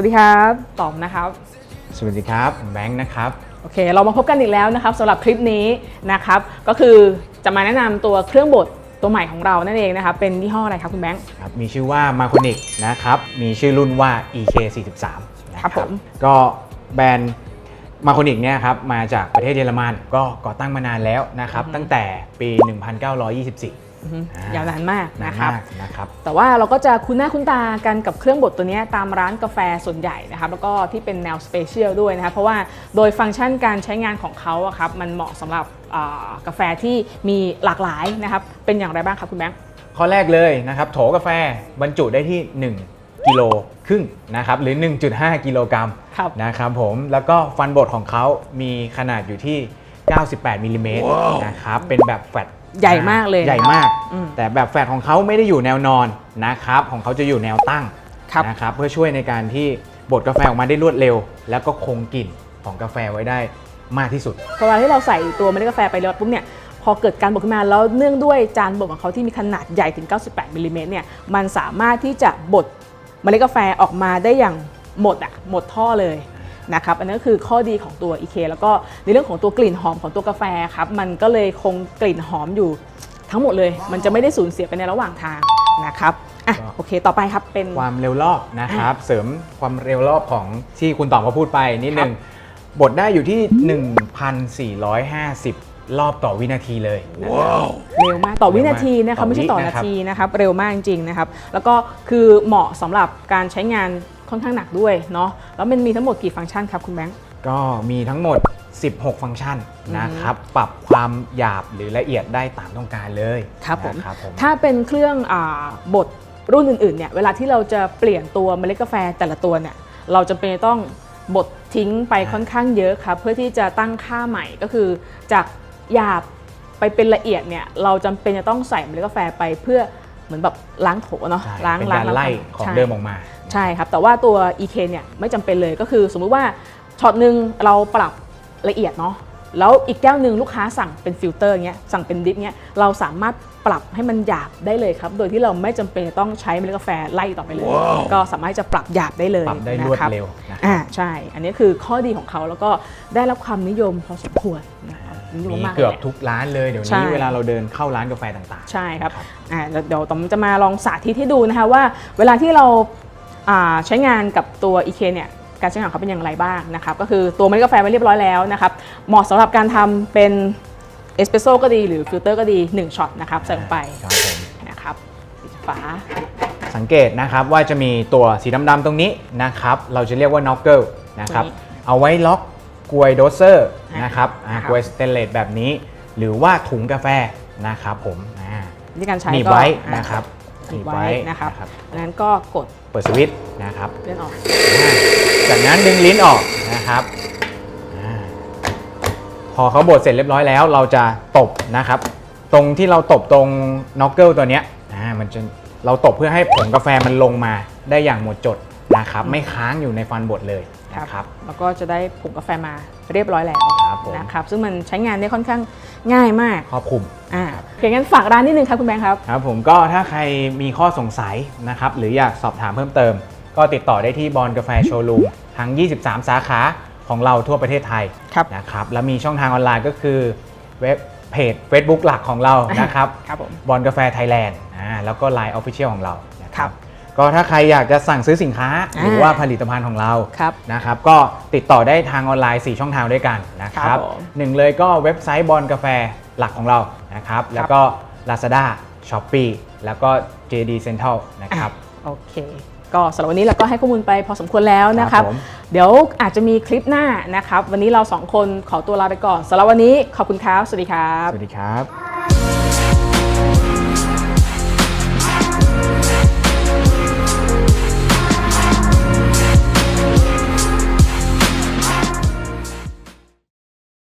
วัสดีครับต๋อมนะครับ สวัสดีครับผมแบงค์นะครับโอเค เรามาพบกันอีกแล้วนะครับสำหรับคลิปนี้นะครับก็คือจะมาแนะนำตัวเครื่องบดตัวใหม่ของเรานั่นเองนะครับเป็นยี่ห้ออะไรครับคุณแบงค์ครับมีชื่อว่า m a c o n i c นะครับมีชื่อรุ่นว่า EK43 นะครับผมก็แบรนด์ m a c o n i c เนี่ยครับมาจากประเทศเยอรมันก็ก่อตั้งมานานแล้วนะครับตั้งแต่ปี 1924อือฮึอ่า ยยาวนานมากนานนะครับมากนะครับ แต่ว่าเราก็จะคุ้นหน้าคุ้นตากันกับเครื่องบดตัวเนี้ยตามร้านกาแฟส่วนใหญ่นะครับ แล้วก็ที่เป็นแนวสเปเชียลด้วยนะครับ เพราะว่าโดยฟังก์ชันการใช้งานของเขาอะครับมันเหมาะสำหรับอ่ากาแฟที่มีหลากหลายนะครับ เป็นอย่างไรบ้างครับคุณแบงค์ข้อแรกเลยนะครับ โถกาแฟบรรจุได้ที่ 1กิโลครึ่งนะครับหรือ 1.5 กิโลกรัมครับนะครับผมแล้วก็ฟันบดของเขามีขนาดอยู่ที่ 98มิลลิเมตรนะครับเป็นแบบแฟลต ใหญ่มากเลยใหญ่มาก อืม แต่แบบแฟลตของเขาไม่ได้อยู่แนวนอนนะครับ ของเขาจะอยู่แนวตั้งครับ นะครับเพื่อช่วยในการที่บดกาแฟออกมาได้รวดเร็ว แล้วก็คงกลิ่นของกาแฟไว้ได้มากที่สุด พอเวลาที่เราใส่ตัวเมล็ดกาแฟไปแล้วปุ๊บเนี่ยพอเกิดการบดขึ้นมาแล้วเนื่องด้วยจานบดของเขาที่มีขนาดใหญ่ถึง 98มิลลิเมตรเนี่ยมันสามารถที่จะบดเมล็ดกาแฟออกมาได้อย่างหมดอะหมดท่อเลย นะครับอันนี้ก็คือข้อดีของตัว EK แล้วก็ในเรื่องของตัวกลิ่นหอมของตัวกาแฟครับมันก็เลยคงกลิ่นหอมอยู่ทั้งหมดเลย มันจะไม่ได้สูญเสียไปในระหว่างทางนะครับอะก็โอเคต่อไปครับเป็น ความเร็วรอบนะครับ เสริมความเร็วรอบของที่คุณต๋องเขาพูดไปนิดนึงบดได้อยู่ที่ 1,450 รอบต่อวินาทีเลยนะครับ เร็วมากต่อวินาทีนะต่คะอไม่ใช่ต่อวินานะครับทีนะครับเร็วมากจริงๆนะครับ แล้วก็คือเหมาะสำหรับการใช้งานค่อนข้างหนักด้วยเนาะแล้วมันมีทั้งหมดกี่ฟังก์ชันครับคุณแบงค์ ก็มีทั้งหมด 16 ฟังก์ชันนะครับ ปรับความหยาบหรือละเอียดได้ตามต้องการเลยครับผม นะครับผม ถ้าเป็นเครื่องอาบดรุ่นอื่นๆเนี่ยเวลาที่เราจะเปลี่ยนตัวเมล็ดกาแฟแต่ละตัวเนี่ยเราจำเป็นจะต้องบดทิ้งไปค่อนข้างเยอะครับเพื่อที่จะตั้งค่าใหม่ก็คือจาก หยาบไปเป็นละเอียดเนี่ยเราจำเป็นจะต้องใส่เมล็ดกาแฟไปเพื่อเหมือนแบบล้างโถเนาะใช่ล้างเป็นล้างการไล่ล้างของใช่เดิมออกมา ใช่ครับ แต่ว่าตัว EK เนี่ยไม่จำเป็นเลยก็คือสมมุติว่าช็อตหนึ่งเราปรับละเอียดเนาะ แล้วอีกแก้วหนึ่งลูกค้าสั่งเป็นฟิลเตอร์เงี้ยสั่งเป็นดิฟเงี้ยเราสามารถปรับให้มันหยาบได้เลยครับ โดยที่เราไม่จำเป็นจะต้องใช้เมล็ดกาแฟไล่ต่อไปเลย ก็สามารถจะปรับหยาบได้เลยปรับได้นะรวดครับเร็วนะครับอ่าใช่ อันนี้คือข้อดีของเขาแล้วก็ได้รับความนิยมพอสมควรนะครับนิยมมีมากเกือบลยทุกร้านเลยเดี๋ยวใช่นี้เวลาเราเดินเข้าร้านกาแฟต่างใช่ครับอ่าเดี๋ยวเดี๋ยวตอมจะมาลองสาธิตให้ดูนะคะว่า เวลาที่เราอ่าใช้งานกับตัว EK เนี่ย การใช้งานของเขาเป็นอย่างไรบ้างนะครับก็คือตัวเมล็ดกาแฟไว้เรียบร้อยแล้วนะครับเหมาะสำหรับการทำเป็นเอสเปรสโซ่ก็ดีหรือฟิลเตอร์ก็ดี1ช็อตนะครับๆใส่ลงไปครับผมนะครับปิดฝาสังเกตนะครับว่าจะมีตัวสีดำๆตรงนี้นะครับเราจะเรียกว่าน็อกเกิลนะครับตัวนี้เอาไว้ล็อกกลวยโดเซอร์อะนะครับอะครับกลวยสเตนเลสแบบนี้ หรือว่าถุงกาแฟนะครับผมอ่าที่การใช้หนีบก็ไว้อ่นะครับ หนีบไว้นะครับ นั้นก็กดเปิดสวิตช์นะครับ เลื่อนออกอ่าจากนั้นดึงลิ้นออกนะครับอาพอเขาบดเสร็จเรียบร้อยแล้ว เราจะตบนะครับ ตรงที่เราตบตรงน็อกเกิลตัวเนี้ยอ่ามันจะเราตบเพื่อให้ผงกาแฟมันลงมาได้อย่างหมดจด นะครับไม่ค้างอยู่ในฟันบดเลยนะครับแล้วก็จะได้ผงกาแฟมาเรียบร้อยแล้วครับผมนะครับซึ่งมันใช้งานได้ค่อนข้างง่ายมากครอบคลุมอ่าโอเคงั้นฝากร้านนิดนึงครับคุณแบงค์ครับครับ ผมก็ถ้าใครมีข้อสงสัยนะครับหรืออยากสอบถามเพิ่มเติม ก็ติดต่อได้ที่บอลกาแฟโชว์รูมทั้ง 23 สาขาของเราทั่วประเทศไทยครับนะครับแล้วมีช่องทางออนไลน์ก็คือเว็บเพจ Facebook หลักของเรานะครับครับผมบอลกาแฟไทยแลนด์อ่าแล้วก็ Line Official ของเรานะคครัรับบ ก็ถ้าใครอยากจะสั่งซื้อสินค้า หรือว่าผลิตภัณฑ์ของเราครับนะครับ ก็ติดต่อได้ทางออนไลน์ 4 ช่องทางด้วยกันนะคครัรับบผม หนึ่งเลยก็เว็บไซต์บอลกาแฟหลักของเรานะครับ แล้วก็ Lazada Shopee แล้วก็ JD Central นะครับ โอเค ก็สำหรับวันนี้เราก็ให้ข้อมูลไปพอสมควรแล้วนะครับ ครับผม เดี๋ยวอาจจะมีคลิปหน้านะครับ วันนี้เราสองคนขอตัวลาไปก่อนสำหรับวันนี้ขอบคุณครับ สวัสดีครับ สวัสดีครับ